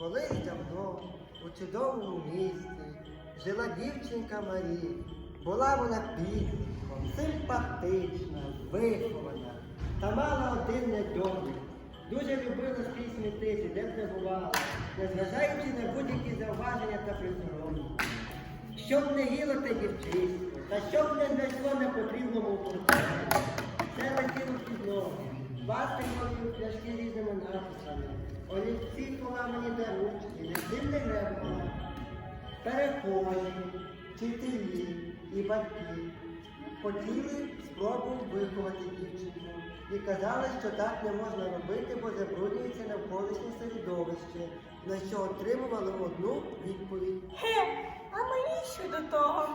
Колись давно у чудовому місті жила дівчинка Марія. Була вона підлітком, симпатична, вихована та мала один недолік. Дуже любила скрізь смітити, де б не бувала, незважаючи на будь-які зауваження та присоромлення. Щоб не їло те дівчисько, та щоб не знайшло на потрібному порталі. Олівці поламані до ручки, незимне гребла. Перехожі, вчителі і батьки хотіли спробу виховати дівчинку і казали, що так не можна робити, бо забруднюється навколишнє середовище, на що отримували одну відповідь. Ге, а мені що до того?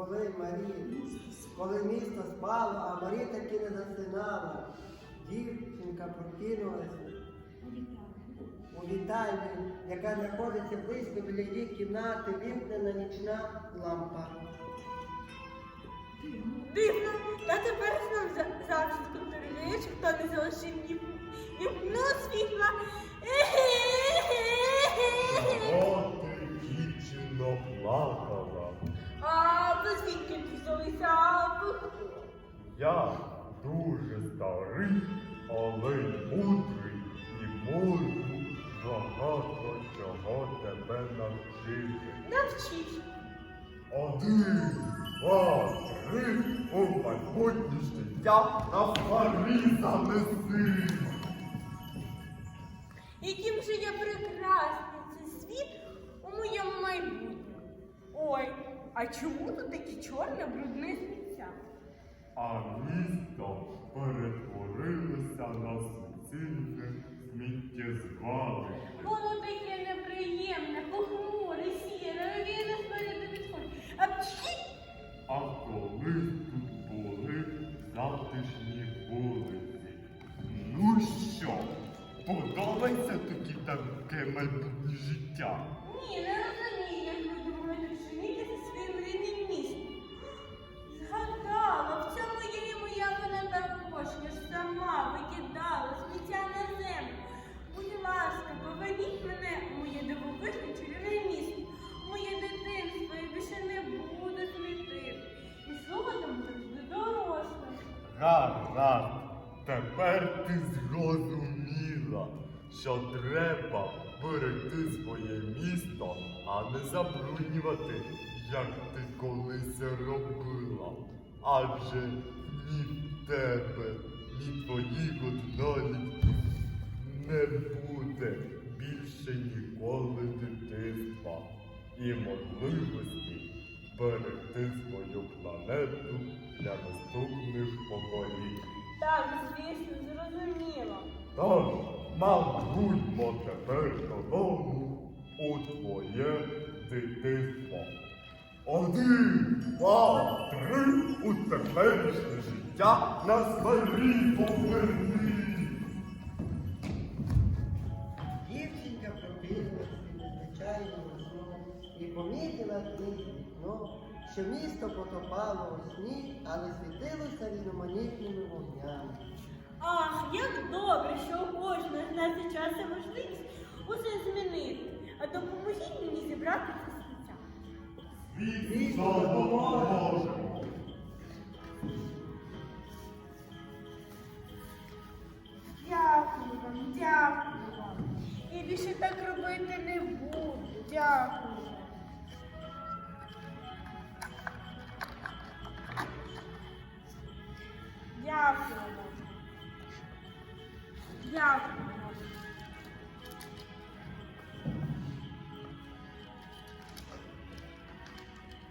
Коли Марі, коли місто спало, а Марі таки не засинала, дівчинка прокинулася у вітальні, яка знаходиться близько біля її кімнати, вімкнена нічна лампа. Дивно, та тепер знов завжди контролюєш, хто не залишив ні вікно світла. Плакала. А ви звідки ти взялися? А ви хто? Я дуже старий, але й мудрий і можу багато чого тебе навчити. Навчіть. Один, два, три, у майбутнє життя на парі занеси. А чому тут такі чорне брудне сміття? А місто перетворилося на суцільне сміттєзвалище. Воно таке неприємне, похмуре, сіре, війне спереду відходить. А пші! А колись тут були затишні вулиці. Ну що, подобається тобі таке майбутнє життя? Ні, не розумію, ти зрозуміла, що треба берегти своє місто, а не забруднювати, як ти колись робила. Адже ні в тебе, ні твоїх однолітків не буде більше ніколи дитинства і можливості берегти свою планету для наступних поколінь. Тож, мабутьмо тепер додому у твоє дитинство. Один, два, три у теперішнє життя на сварі поверни. Дівчинка прокинулася від незвичайного сну і помітила крізь вікно, що місто потопало у сніг, але світилося різноманітними вогнями. Ах, як добре, що у кожного з нас є час і можливість усе змінити. А допоможіть мені зібрати це сміття. Звісно, допоможемо. Дякую вам, дякую вам. І більше так робити не буду. Дякую. Дякую Дякую вам.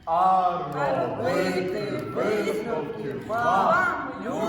А робити висновки вам, любі глядачі. До